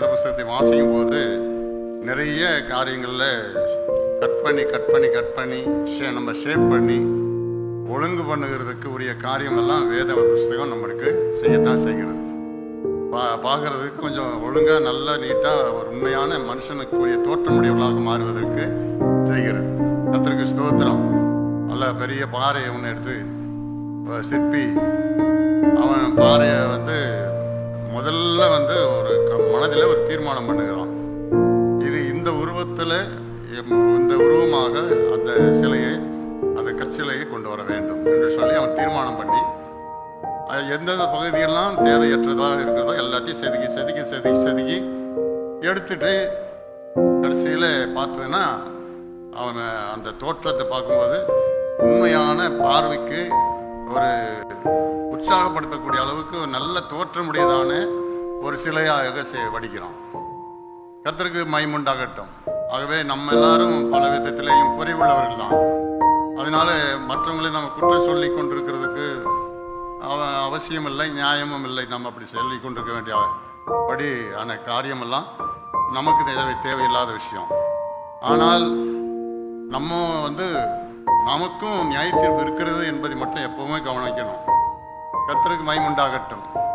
வேத புஸ்தகத்தை வாசிக்கும் போது நிறைய காரியங்களில் கட் பண்ணி கட் பண்ணி கட் பண்ணி ஷே- நம்ம ஷேப் பண்ணி ஒழுங்கு பண்ணுகிறதுக்கு உரிய காரியமெல்லாம் வேத புஸ்தகம் நம்மளுக்கு செய்யத்தான் செய்கிறது. பா பார்க்கறதுக்கு கொஞ்சம் ஒழுங்காக நல்லா நீட்டாக ஒரு உண்மையான மனுஷனுக்குரிய தோற்றமுடையவர்களாக மாறுவதற்கு செய்கிறது. கத்திரிக்கு ஸ்தோத்திரம். நல்ல பெரிய பாறையை ஒன்று எடுத்து சிற்பி அவன் பாறையை வந்து மனதில் ஒரு தீர்மானம் பண்ணுகிறான் இது இந்த உருவத்தில் இந்த உருவமாக அந்த சிலையை அந்த கற்சிலையை கொண்டு வர வேண்டும் என்று சொல்லி அவன் தீர்மானம் பண்ணி அது எந்தெந்த பகுதியெல்லாம் தேவையற்றதாக இருக்கிறதோ எல்லாத்தையும் செதுக்கி செதுக்கி செதுக்கி செதுக்கி எடுத்துட்டு கடைசியில் பார்த்ததுன்னா அவன் அந்த தோற்றத்தை பார்க்கும்போது உண்மையான பார்வைக்கு ஒரு உற்சாகப்படுத்தக்கூடிய அளவுக்கு ஒரு நல்ல தோற்றமுடையதான ஒரு சிலையாக செ- வடிக்கிறோம். கர்த்தருக்கு மைமுண்டாகட்டும். ஆகவே நம்ம எல்லாரும் பல விதத்திலேயும் குறைவுள்ளவர்கள் தான் அதனால மற்றவங்களை நம்ம குற்றம் சொல்லி கொண்டிருக்கிறதுக்கு அவ- அவசியம் இல்லை நியாயமும் இல்லை. நம்ம அப்படி சொல்லி கொண்டிருக்க வேண்டிய படி ஆன காரியமெல்லாம் நமக்கு தேவை தேவையில்லாத விஷயம். ஆனால் நம்ம வந்து நமக்கும் நியாயத்தீர்ப்பு இருக்கிறது என்பதை மட்டும் எப்பவுமே கவனிக்கணும். கர்த்தருக்கு மைமுண்டாகட்டும்.